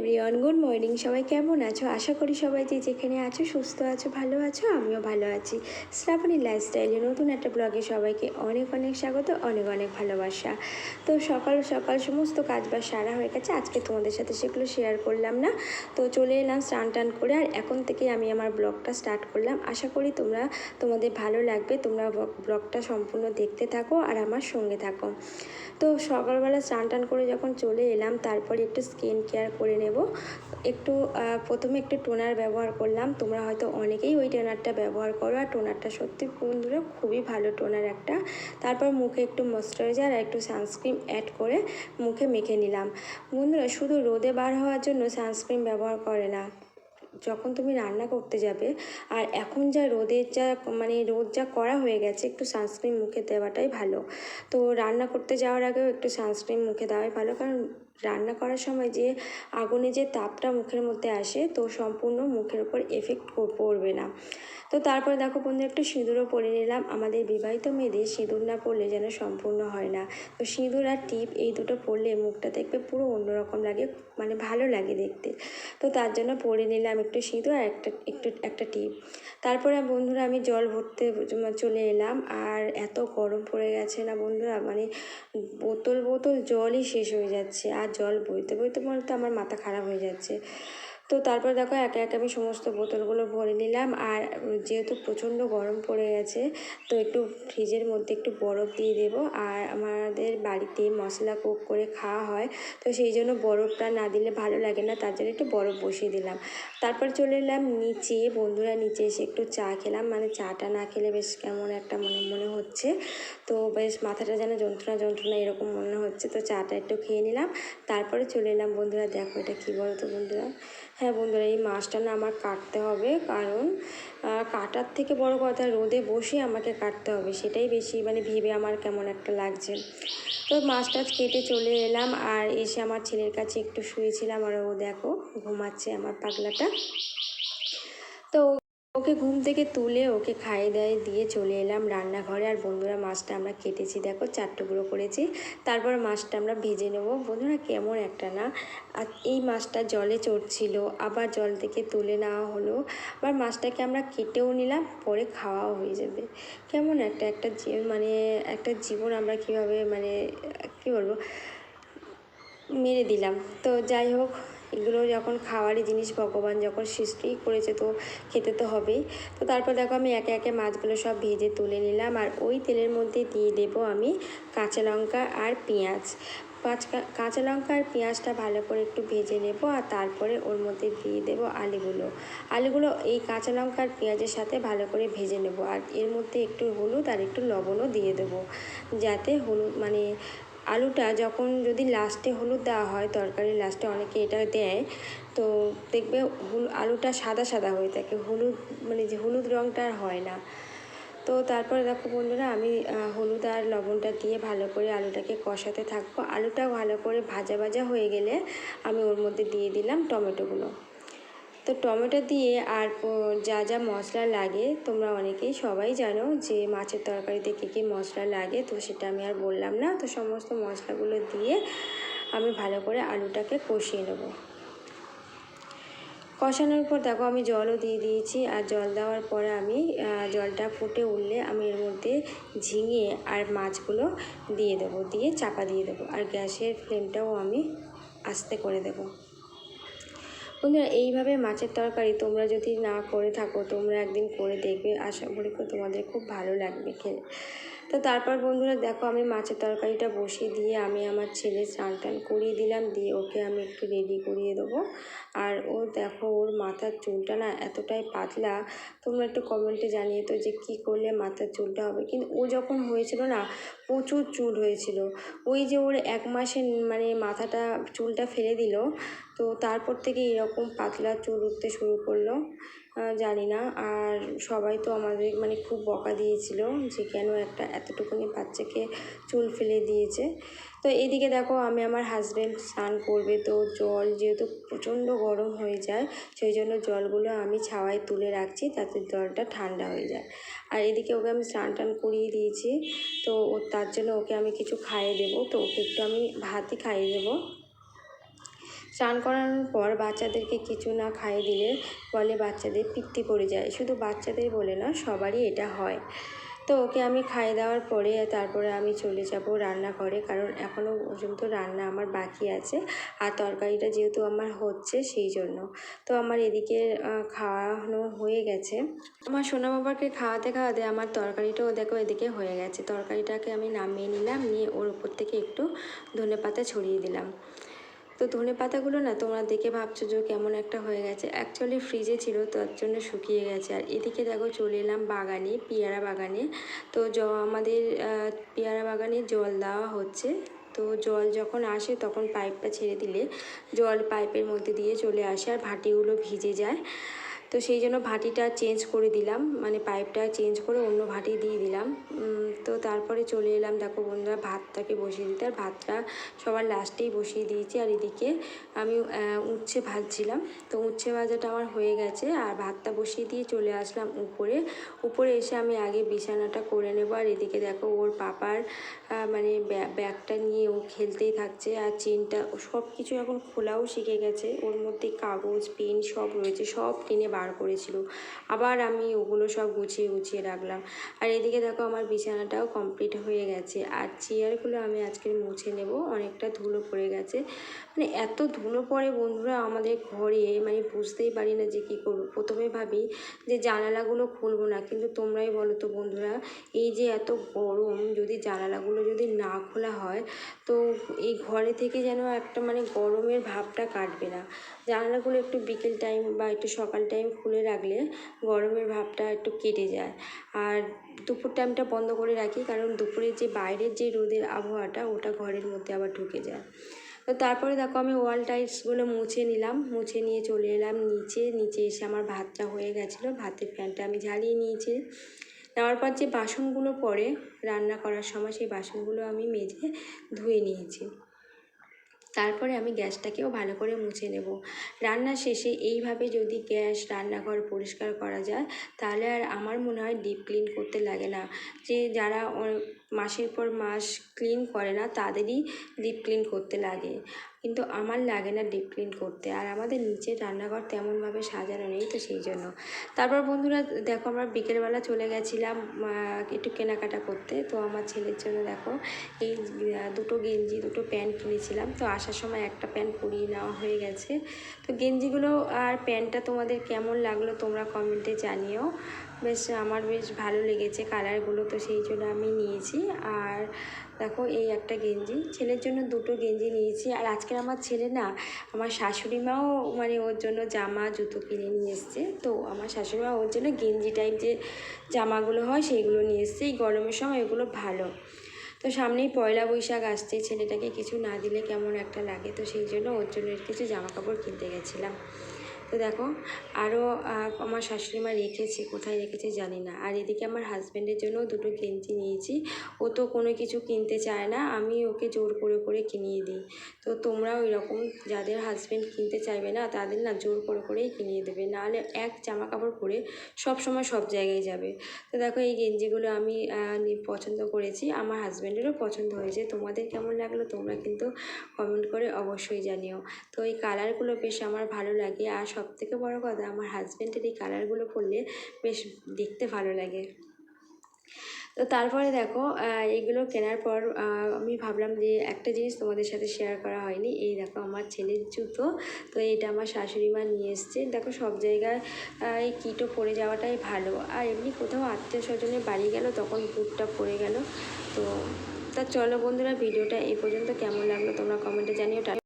Everyone, good morning. সবাই কেমন আছো? আশা করি সবাই যে যেখানে আছো, সুস্থ আছো, ভালো আছো, আমিও ভালো আছি। শ্রাবণী লাইফস্টাইলে নতুন একটা ব্লগে সবাইকে অনেক অনেক স্বাগত, অনেক অনেক ভালোবাসা। তো সকাল সকাল সমস্ত কাজ বাজ সারা হয়ে গেছে, আজকে তোমাদের সাথে সেগুলো শেয়ার করলাম না। তো চলে এলাম স্নান টান করে, আর এখন থেকে আমি আমার ব্লগটা স্টার্ট করলাম। আশা করি তোমরা, তোমাদের ভালো লাগবে, তোমরা ব্লগটা সম্পূর্ণ দেখতে থাকো আর আমার সঙ্গে থাকো। তো সকালবেলা স্নান টান করে যখন চলে এলাম, তারপরে একটু স্কিন কেয়ার করে নেব। একটু প্রথমে একটু টোনার ব্যবহার করলাম। তোমরা হয়তো অনেকেই ওই টোনারটা ব্যবহার করো। আর টোনারটা সত্যি বন্ধুরা খুবই ভালো টোনার একটা। তারপর মুখে একটু ময়শ্চারাইজার আর একটু সানস্ক্রিন অ্যাড করে মুখে মেখে নিলাম। বন্ধুরা, শুধু রোদে বার হওয়ার জন্য সানস্ক্রিন ব্যবহার করে না। যখন তুমি রান্না করতে যাবে, আর এখন যা রোদের যা মানে রোদ যা করা হয়ে গেছে, একটু সানস্ক্রিন মুখে দেওয়াটাই ভালো। তো রান্না করতে যাওয়ার আগেও একটু সানস্ক্রিন মুখে দেওয়াই ভালো। কারণ রান্না করার সময় যে আগুনে যে তাপটা মুখের মধ্যে আসে, তো সম্পূর্ণ মুখের উপর এফেক্ট পড়বে না। তো তারপর দেখো বন্ধু একটু সিঁদুরও পরে নিলাম। আমাদের বিবাহিত মেয়েদের সিঁদুর না পরলে যেন সম্পূর্ণ হয় না। তো সিঁদুর আর টিপ এই দুটো পরলে মুখটা দেখবে পুরো অন্যরকম লাগে মানে ভালো লাগে দেখতে। তো তার জন্য পরে নিলাম একটু সিঁদুর আর একটা, একটু, একটা টিপ। তারপরে বন্ধুরা আমি জল ভরতে চলে এলাম। আর এত গরম পড়ে গেছে না বন্ধুরা মানে বোতল বোতল জলই শেষ হয়ে যাচ্ছে। আর জল বইতে বইতে বলতে আমার মাথা খারাপ হয়ে যাচ্ছে। তো তারপর দেখো একে একে আমি সমস্ত বোতলগুলো ভরে নিলাম আর যেহেতু প্রচণ্ড গরম পড়ে গেছে, তো একটু ফ্রিজের মধ্যে একটু বরফ দিয়ে দেবো। আর আমাদের বাড়িতে মশলা কোক করে খাওয়া হয়, তো সেই জন্য বরফটা না দিলে ভালো লাগে না, তার জন্য একটু বরফ বসিয়ে দিলাম। তারপর চলে এলাম নিচে, বন্ধুরা নিচে এসে একটু চা খেলাম মানে চাটা না খেলে বেশ কেমন একটা মনে মনে হচ্ছে। তো বেশ মাথাটা যেন যন্ত্রণা যন্ত্রণা এরকম মনে হচ্ছে, তো চাটা একটু খেয়ে নিলাম। তারপরে চলে এলাম বন্ধুরা, দেখো এটা কী বলো তো বন্ধুরা? হ্যাঁ বন্ধুরা, এই মাছটা না আমার কাটতে হবে কারণ কাটার থেকে বড় কথা রোদে বসে আমাকে কাটতে হবে, সেটাই বেশি মানে ভেবে আমার কেমন একটা লাগছে। তো মাছ টাছ কেটে চলে এলাম আর এসে আমার ছেলের কাছে একটু শুয়েছিলাম আর ও দেখো ঘুমাচ্ছে আমার পাগলাটা। তো ওকে ঘুম থেকে তুলে ওকে খাইয়ে দাইয়ে দিয়ে চলে এলাম রান্নাঘরে। আর বন্ধুরা, মাছটা আমরা কেটেছি। দেখো চার টুকরো করেছি। তারপর মাছটা আমরা ভেজে নেব। বন্ধুরা, কেমন একটা না? আর এই মাছটা জলে চড়ছিল, আবার জল থেকে তুলে নেওয়া হলো। আবার মাছটাকে আমরা কেটেও নিলাম, পরে খাওয়াও হয়ে যাবে। কেমন একটা একটা মানে একটা জীবন আমরা কীভাবে মানে কী বলব, মেরে দিলাম। তো যাই হোক এগুলো যখন খাওয়ারই জিনিস ভগবান যখন সৃষ্টি করেছে তো খেতে তো হবেই। তো তারপর দেখো আমি একে একে মাছগুলো সব ভেজে তুলে নিলাম আর ওই তেলের মধ্যে দিয়ে দেব আমি কাঁচা লঙ্কা আর পেঁয়াজ। পাঁচ কা- কাঁচা লঙ্কা আর পেঁয়াজটা ভালো করে একটু ভেজে নেব আর তারপরে ওর মধ্যে দিয়ে দেব আলুগুলো। আলুগুলো এই কাঁচা লঙ্কা আর পেঁয়াজের সাথে ভালো করে ভেজে নেব আর এর মধ্যে একটু হলুদ আর একটু লবণও দিয়ে দেবো। যাতে হলুদ মানে আলুটা যখন যদি লাস্টে হলুদ দেওয়া হয়, তরকারির লাস্টে অনেকে এটা দেয়, তো দেখবে আলুটা সাদা সাদা হয়ে থাকে, হলুদ মানে যে হলুদ রঙটা আর হয় না। তো তারপরে দেখো বন্ধুরা, আমি হলুদ আর লবণটা দিয়ে ভালো করে আলুটাকে কষাতে থাকব। আলুটা ভালো করে ভাজা ভাজা হয়ে গেলে আমি ওর মধ্যে দিয়ে দিলাম টমেটোগুলো। তো টমেটো দিয়ে আর যা যা মশলা লাগে, তোমরা অনেকেই সবাই জানো যে মাছের তরকারিতে কী কী মশলা লাগে, তো সেটা আমি আর বললাম না। তো সমস্ত মশলাগুলো দিয়ে আমি ভালো করে আলুটাকে কষিয়ে নেব। কষানোর পর দেখো আমি জলও দিয়ে দিয়েছি, আর জল দেওয়ার পরে আমি জলটা ফুটে উঠলে আমি এর মধ্যে ঝিঙে আর মাছগুলো দিয়ে দেবো, দিয়ে চাপা দিয়ে দেবো, আর গ্যাসের ফ্লেমটাও আমি আস্তে করে দেবো। বন্ধুরা, এইভাবে মাছের তরকারি তোমরা যদি না করে থাকো, তোমরা একদিন করে দেখবে। আশা করি তোমাদের খুব ভালো লাগবে খেলে। তো তারপর বন্ধুরা দেখো আমি মাছের তরকারিটা বসিয়ে দিয়ে আমি আমার ছেলে স্নান টান করিয়ে দিলাম, দিয়ে ওকে আমি একটু রেডি করিয়ে দেবো। আর ও দেখো ওর মাথার চুলটা না এতটাই পাতলা, তোমরা একটু কমেন্টে জানিয়ে তো যে কী করলে মাথার চুলটা হবে। কিন্তু ও যখন হয়েছিল না, প্রচুর চুল হয়েছিল। ওই যে ওর এক মাসে মানে মাথাটা, চুলটা ফেলে দিল, তো তারপর থেকে এরকম পাতলা চুল উঠতে শুরু করল। জানি না। আর সবাই তো আমাদের মানে খুব বকা দিয়েছিল যে কেন একটা এতটুকুনি বাচ্চাকে চুল ফেলে দিয়েছে। তো এদিকে দেখো, আমি আমার হাজব্যান্ড স্নান করবে, তো জল যেহেতু প্রচণ্ড গরম হয়ে যায়, সেই জন্য জলগুলো আমি ছাওয়ায় তুলে রাখছি যাতে জলটা ঠান্ডা হয়ে যায়। আর এদিকে ওকে আমি স্নান টান করিয়ে দিয়েছি, তো তার জন্য ওকে আমি কিছু খাইয়ে দেবো, তো ওকে একটু আমি ভাতই খাইয়ে দেবো। স্নান করানোর পর বাচ্চাদেরকে কিছু না খাইয়ে দিলে বলে বাচ্চাদের পিত্তি পড়ে যায়। শুধু বাচ্চাদের বলে না, সবারই এটা হয়। তো ওকে আমি খাইয়ে দেওয়ার পরে তারপরে আমি চলে যাব রান্নাঘরে, কারণ এখনও পর্যন্ত রান্না আমার বাকি আছে আর তরকারিটা যেহেতু আমার হচ্ছে সেই জন্য। তো আমার এদিকে খাওয়ানো হয়ে গেছে। আমার সোনা বাবাকে খাওয়াতে খাওয়াতে আমার তরকারিটাও দেখো এদিকে হয়ে গেছে। তরকারিটাকে আমি নামিয়ে নিলাম, নিয়ে ওর উপর থেকে একটু ধনে পাতা ছড়িয়ে দিলাম। তো ধনে পাতাগুলো না তোমরা দেখে ভাবছ যে কেমন একটা হয়ে গেছে। অ্যাকচুয়ালি ফ্রিজে ছিল, তার জন্য শুকিয়ে গেছে। আর এদিকে দেখো চলে এলাম বাগানে, পেয়ারা বাগানে। তো জ, আমাদের পেয়ারা বাগানে জল দেওয়া হচ্ছে। তো জল যখন আসে তখন পাইপটা ছেড়ে দিলে জল পাইপের মধ্যে দিয়ে চলে আসে আর ভাটিগুলো ভিজে যায়। তো সেই জন্য ভাটিটা চেঞ্জ করে দিলাম মানে পাইপটা চেঞ্জ করে অন্য ভাটি দিয়ে দিলাম। তো তারপরে চলে এলাম, দেখো বন্ধুরা, ভাতটাকে বসিয়ে দিতে। আর ভাতটা সবার লাস্টেই বসিয়ে দিয়েছি। আর এদিকে আমি উচ্ছে ভাজছিলাম। তো উচ্ছে ভাজাটা আমার হয়ে গেছে। আর ভাতটা বসিয়ে দিয়ে চলে আসলাম উপরে। উপরে এসে আমি আগে বিছানাটা করে নেব। আর এদিকে দেখো ওর পাপার মানে ব্যাগটা নিয়ে ও খেলতেই থাকছে। আর চেনটা সব কিছু এখন খোলাও শিখে গেছে। ওর মধ্যে কাগজ, পেন সব রয়েছে। সব টেনে বার করেছিল। আবার আমি ওগুলো সব গুছিয়ে গুছিয়ে রাখলাম। আর এদিকে দেখো আমার বিছানাটাও কমপ্লিট হয়ে গেছে। আর চেয়ারগুলো আমি আজকে মুছে নেব। অনেকটা ধুলো পড়ে গেছে। মানে এত ধুলো পড়ে বন্ধুরা আমাদের ঘরে মানে বুঝতেই পারি না যে কী করব। প্রথমে ভাবি যে জানালাগুলো খুলবো না, কিন্তু তোমরাই বলো তো বন্ধুরা, এই যে এত গরম, যদি জানালাগুলো যদি না খোলা হয় তো এই ঘরে থেকে যেন একটা মানে গরমের ভাবটা কাটবে না। জানালাগুলো একটু বিকেল টাইম বা একটু সকাল টাইম খুলে রাখলে গরমের ভাবটা একটু কেটে যায়। আর দুপুর টাইমটা বন্ধ করে রাখি কারণ দুপুরের যে বাইরের যে রোদের আবহাওয়াটা ওটা ঘরের মধ্যে আবার ঢুকে যায়। তো তারপরে দেখো আমি ওয়াল টাইলসগুলো মুছে নিলাম, মুছে নিয়ে চলে এলাম নিচে নিচে এসে আমার ভাতটা হয়ে গেছিল। ভাতের ফ্যানটা আমি ঝালিয়ে নিয়েছি। নেওয়ার পর যে বাসনগুলো পড়ে রান্না করার সময় সেই বাসনগুলো আমি মেজে ধুয়ে নিয়েছি। তারপরে আমি গ্যাসটাকেও ভালো করে মুছে নেব। রান্না শেষে এইভাবে যদি গ্যাস রান্নাঘর পরিষ্কার করা যায়, তাহলে আর আমার মনে হয় ডিপ ক্লিন করতে লাগে না। যে যারা মাসের পর মাস ক্লিন করে না, তাদেরই ডিপ ক্লিন করতে লাগে। কিন্তু আমার লাগে না ডিপ ক্লিন করতে। আর আমাদের নিচের রান্নাঘর তেমনভাবে সাজানো নেই তো সেই জন্য। তারপর বন্ধুরা, দেখো আমরা বিকেলবেলা চলে গেছিলাম একটু কেনাকাটা করতে। তো আমার ছেলের জন্য দেখো এই দুটো গেঞ্জি, দুটো প্যান্ট কিনেছিলাম। তো আসার সময় একটা প্যান্ট পরিয়ে নেওয়া হয়ে গেছে। তো গেঞ্জিগুলো আর প্যান্টটা তোমাদের কেমন লাগল তোমরা কমেন্টে জানিও। বেশ, আমার বেশ ভালো লেগেছে কালারগুলো তো সেই জন্য আমি নিয়েছি। আর দেখো, এই একটা গেঞ্জি। ছেলের জন্য দুটো গেঞ্জি নিয়েছি। আর আজকের আমার ছেলে না, আমার শাশুড়ি মাও মানে ওর জন্য জামা, জুতো কিনে নিয়ে এসছে। তো আমার শাশুড়ি মা ওর জন্য গেঞ্জি টাইপ যে জামাগুলো হয়, সেইগুলো নিয়ে এসছে। এই গরমের সময় এগুলো ভালো। তো সামনেই পয়লা বৈশাখ আসছে, ছেলেটাকে কিছু না দিলে কেমন একটা লাগে। তো সেই জন্য ওর জন্য কিছু জামা কাপড় কিনতে গেছিলাম। তো দেখো আরও আমার শাশুড়ি মা রেখেছে, কোথায় রেখেছে জানি না। আর এদিকে আমার হাজব্যান্ডের জন্য দুটো গেঞ্জি নিয়েছি। ও তো কোনো কিছু কিনতে চায় না, আমি ওকে জোর করে করে কিনিয়ে দিই। তো তোমরাও এরকম যাদের হাজব্যান্ড কিনতে চাইবে না, তাদের না জোর করে, করেই কিনিয়ে দেবে। নাহলে এক জামা কাপড় পরে সব সময় সব জায়গায় যাবে। তো দেখো, এই গেঞ্জিগুলো আমি পছন্দ করেছি। আমার হাজব্যান্ডেরও পছন্দ হয়েছে। তোমাদের কেমন লাগল তোমরা কিন্তু কমেন্ট করে অবশ্যই জানিও। তো এই কালারগুলো বেশ আমার ভালো লাগে। আর সব থেকে বড় কথা, আমার হাজব্যান্ডের এই কালারগুলো পরলে বেশ দেখতে ভালো লাগে। তো তারপরে দেখো এগুলো কেনার পর আমি ভাবলাম যে একটা জিনিস তোমাদের সাথে শেয়ার করা হয়নি। এই দেখো আমার ছেলের জুতো, তো এটা আমার শাশুড়ি মা নিয়ে এসছে। দেখো সব জায়গায় এই কিটো পরে যাওয়াটাই ভালো। আর এমনি কোথাও আত্মীয় স্বজনের বাড়ি গেল, তখন বুটটা পরে গেল। তো তা চলো বন্ধুরা, ভিডিওটা এই পর্যন্ত কেমন লাগল তোমরা কমেন্টে জানিও।